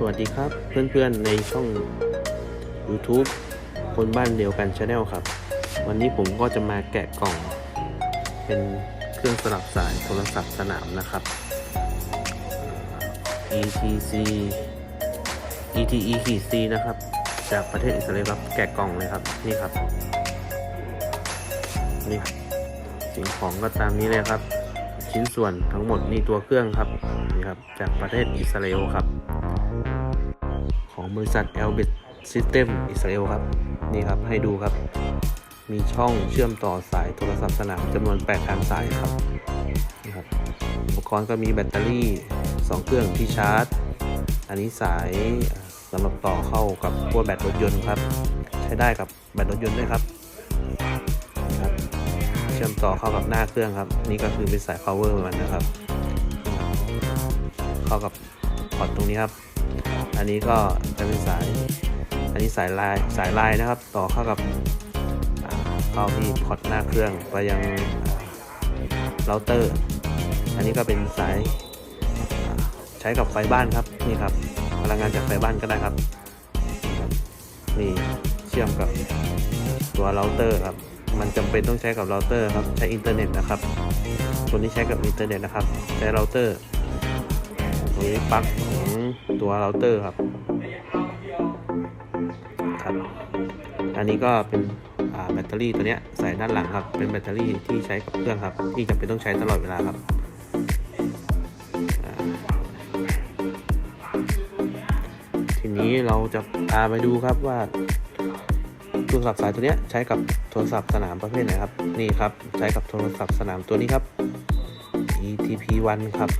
สวัสดีครับเพื่อนๆในช่อง YouTube คนบ้านเดียวกันชาแนลครับ วันนี้ผมก็จะมาแกะกล่อง เป็นเครื่องสลับสายโทรศัพท์สนามนะครับ ETC ETE ขีด C นะครับ จากประเทศอิสราเอลครับแกะกล่องเลยครับนี่ครับนี่ครับสิ่งของก็ตามนี้เลยครับ ชิ้นส่วนทั้งหมดนี่ตัวเครื่องครับนี่ครับจากประเทศอิสราเอลครับ ของบริษัท a l b e t System อิสราเอลครับ นี่ครับให้ดูครับ มีช่องเชื่อมต่อสายโทรศัพท์สนามจำนวน8ทางสายครับนี่ครับอุปกรณ์ก็มีแบตเตอรี่ 2 เครื่องที่ชาร์จ อันนี้สายสำหรับต่อเข้ากับพวแบตรถยนต์ครับ ใช้ได้กับแบตรถยนต์ด้วยครับครับ เชื่อมต่อเข้ากับหน้าเครื่องครับ นี่ก็คือเป็นสาย power มันนะครับ เข้ากับพอร์ตตรงนี้ครับ อันนี้ก็จะเป็นสาย อันนี้สายลายสายลายนะครับ ต่อเข้ากับเข้าที่พอร์ตหน้าเครื่องไปยังเราเตอร์ อันนี้ก็เป็นสายใช้กับไฟบ้านครับนี่ครับพลังงานจากไฟบ้านก็ได้ครับนี่เชื่อมกับตัวเราเตอร์ครับมันจำเป็นต้องใช้กับเราเตอร์ครับใช้อินเทอร์เน็ตนะครับตัวนี้ใช้กับอินเทอร์เน็ตนะครับใช้เราเตอร์ตรงนี้ปลั๊กของ ตัวเราเตอร์ครับครับ อันนี้ก็เป็นแบตเตอรี่ตัวเนี้ยใส่ด้านหลังครับ เป็นแบตเตอรี่ที่ใช้กับเครื่องครับ ที่จำเป็นต้องใช้ตลอดเวลาครับทีนี้เราจะพาไปดูครับว่าโทรศัพท์สายตัวเนี้ยใช้กับโทรศัพท์สนามประเภทไหนครับ นี่ครับใช้กับโทรศัพท์สนามตัวนี้ครับ ETP1 ครับ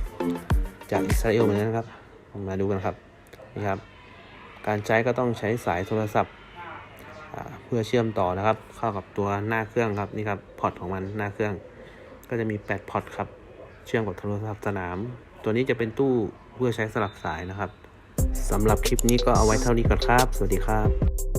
จากอิสราเอลเหมือนกันครับ มาดูกันครับนี่ครับ การใช้ก็ต้องใช้สายโทรศัพท์เพื่อเชื่อมต่อนะครับ เข้ากับตัวหน้าเครื่องครับนี่ครับพอร์ตของมันหน้าเครื่อง ก็จะมี8พอร์ตครับ เชื่อมกับโทรศัพท์สนาม ตัวนี้จะเป็นตู้เพื่อใช้สลับสายนะครับสำหรับคลิปนี้ก็เอาไว้เท่านี้ก่อนครับ สวัสดีครับ